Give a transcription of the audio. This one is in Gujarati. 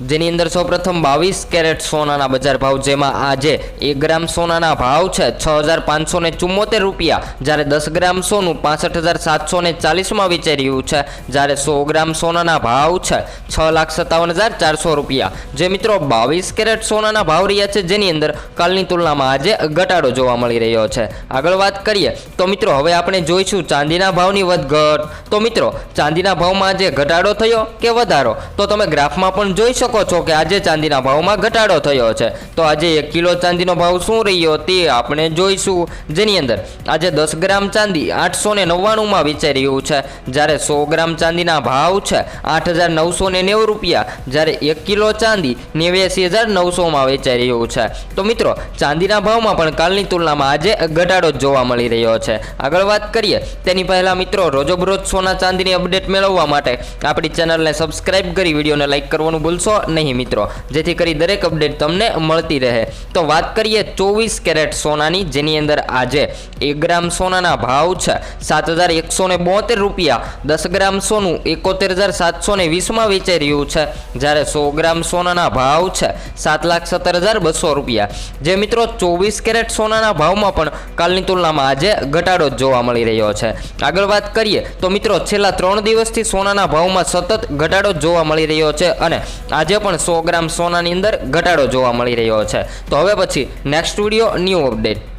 જેની અંદર સૌપ્રથમ બાવીસ કેરેટ સોનાના બજાર ભાવ, જેમાં આજે એક ગ્રામ સોનાના ભાવ છે છ હજાર પાંચસો ને ચુમ્મોતેર રૂપિયા, જ્યારે દસ ગ્રામ સોનું પાસઠ હજાર સાતસો ને ચાલીસમાં રહ્યું છે, જ્યારે સો ગ્રામ સોનાના ભાવ છે છ લાખ સત્તાવન હજાર ચારસો રૂપિયા. જે મિત્રો બાવીસ કેરેટ સોનાના ભાવ રહ્યા છે, જેની અંદર કાલની તુલનામાં આજે ઘટાડો જોવા મળી રહ્યો છે. આગળ વાત કરીએ, તો મિત્રો હવે આપણે જોઈશું ચાંદીના ભાવની વધઘટ. તો મિત્રો, ચાંદીના ભાવમાં આજે ઘટાડો થયો કે વધારો? તો તમે ગ્રાફમાં પણ જોઈ શકો છો કે આજે ચાંદીના ભાવમાં ઘટાડો થયો છે. તો આજે એક કિલો ચાંદીનો ભાવ શું રહ્યો તે આપણે જોઈશું. જેની અંદર આજે દસ ગ્રામ ચાંદી આઠસો ને નવ્વાણુંમાં વેચાઈ રહ્યું છે. જ્યારે સો ગ્રામ ચાંદીના ભાવ છે આઠ હજાર નવસો ને નેવું રૂપિયા. જ્યારે એક કિલો ચાંદી નેવ્યાસી હજાર નવસોમાં વેચાઈ રહ્યું છે. તો મિત્રો, ચાંદીના ભાવમાં પણ કાલની તુલનામાં આજે ઘટાડો જોવા મળી રહ્યો છે. આગળ વાત કરીએ, તેની પહેલાં મિત્રો, રોજબરોજ સોના ચાંદીની અપડેટ મેળવવા માટે આપણી ચેનલને સબસ્ક્રાઇબ કરી વિડીયોને લાઇક કરવાનું ભૂલશો નહીં મિત્રો. જેથી કરી દરેક અપડેટ તમને મળતી રહે. તો વાત કરીએ ચોવીસ કેરેટ સોનાની, જેની અંદર આજે એક ગ્રામ સોનાના ભાવ છે. સાત હજાર એકસો ને બોતેર રૂપિયા. દસ ગ્રામ સોનું એકોતેર હજાર સાતસો ને વીસમાં વેચાઈ રહ્યું છે. જ્યારે સો ગ્રામ સોનાના ભાવ છે સાત લાખ સત્તર હજાર બસો રૂપિયા. જે મિત્રો ચોવીસ કેરેટ સોનાના ભાવમાં પણ કાલની તુલનામાં આજે ઘટાડો જ જોવા મળી રહ્યો છે. આગળ વાત કરીએ તો મિત્રો છેલ્લા ત્રણ દિવસથી સોનાના ભાવમાં સતત ઘટાડો જોવા મળી રહ્યો છે અને આજે પણ સો ગ્રામ સોનાની અંદર ઘટાડો જોવા મળી રહ્યો છે. તો હવે પછી નેક્સ્ટ વીડિયો ન્યૂ અપડેટ